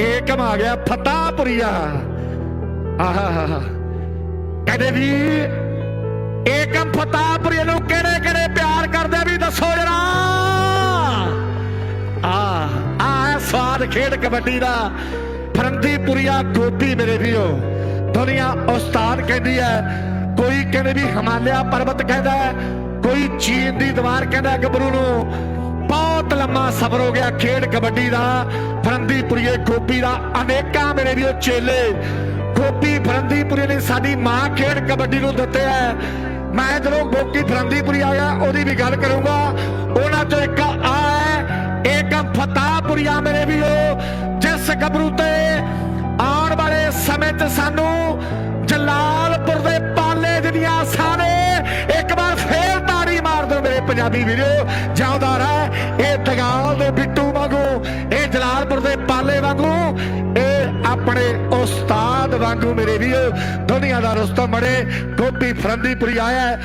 ਏਕਮ ਆ ਗਿਆ ਫਤਾਪੁਰੀਆ ਆਹਾ ਕਹਿੰਦੇ ਵੀ ਏਕਮ ਫਤਾਪੁਰੀਆ ਨੂੰ ਕਿਹੜੇ ਕਿਹੜੇ ਪਿਆਰ ਕਰਦੇ ਵੀ ਦੱਸੋ ਜਰਾ। ਆ ਆ ਸਵਾਦ ਖੇਡ ਕਬੱਡੀ ਦਾ। ਫਰੰਦੀਪੁਰੀਆ ਗੋਪੀ ਮੇਰੇ ਵੀਰੋ। ਦੁਨੀਆ ਉਸਤਾਦ ਕਹਿੰਦੀ ਹੈ ਕੋਈ ਕਹਿੰਦੇ ਵੀ ਹਿਮਾਲਿਆ ਪਰਬਤ ਕਹਿੰਦਾ ਹੈ, ਕੋਈ ਚੀਨ ਦੀ ਦੀਵਾਰ ਕਹਿੰਦਾ ਗੱਭਰੂ ਨੂੰ। ਬਹੁਤ ਲੰਮਾ ਸਬਰ ਹੋ ਗਿਆ ਖੇਡ ਕਬੱਡੀ ਦਾ। ਫਰੰਦੀਪੁਰੀਏ ਗੋਪੀ ਦਾ ਅਨੇਕਾਂ ਮੇਰੇ ਵੀਰੋ ਚੇਲੇ। ਗੋਪੀ ਫਰੰਦੀਪੁਰੀ ਨੇ ਸਾਡੀ ਮਾਂ ਖੇਡ ਕਬੱਡੀ ਨੂੰ ਦਿੱਤੇ ਹੈ ਮੈਂ ਜਦੋਂ ਗੋਪੀ ਫਰੰਦੀਪੁਰੀ ਆਇਆ, ਉਹਦੀ ਵੀ ਗੱਲ ਕਰੂੰਗਾ। ਉਹਨਾਂ ਚੋਂ ਇੱਕ ਆ ਹੈ, ਏਕਮ ਫਤਾਪੁਰੀਆ ਮੇਰੇ ਵੀਰੋ। ਜਿਸ ਗੱਭਰੂ ਤੇ ਆਉਣ ਵਾਲੇ ਸਮੇਂ 'ਚ ਸਾਨੂੰ ਜਲਾਲਪੁਰ ਦੇ ਪਾਲੇ ਦੀਆਂ ਆਸਾਂ ਨੇ, ਇੱਕ ਵਾਰ ਫੇਰ ਤਾੜੀ ਮਾਰ ਦਿਓ ਮੇਰੇ ਪੰਜਾਬੀ ਵੀਰੋ। ਜਿਉਂਦਾ ਰਹਿ, ਇਹ ਦਗਾਲ ਦੇ ਜਲਾਲਪੁਰ ਵਾਂਗੂ, ਇਹ ਆਪਣੇ ਉਸਤਾਦ ਵਾਂਗੂ ਮੇਰੇ ਵੀਰੋ ਦੁਨੀਆ ਦਾ ਰੁਸਤਮ ਬੜੇ ਗੋਪੀ ਫਰੰਦੀਪੁਰੀ ਆਇਆ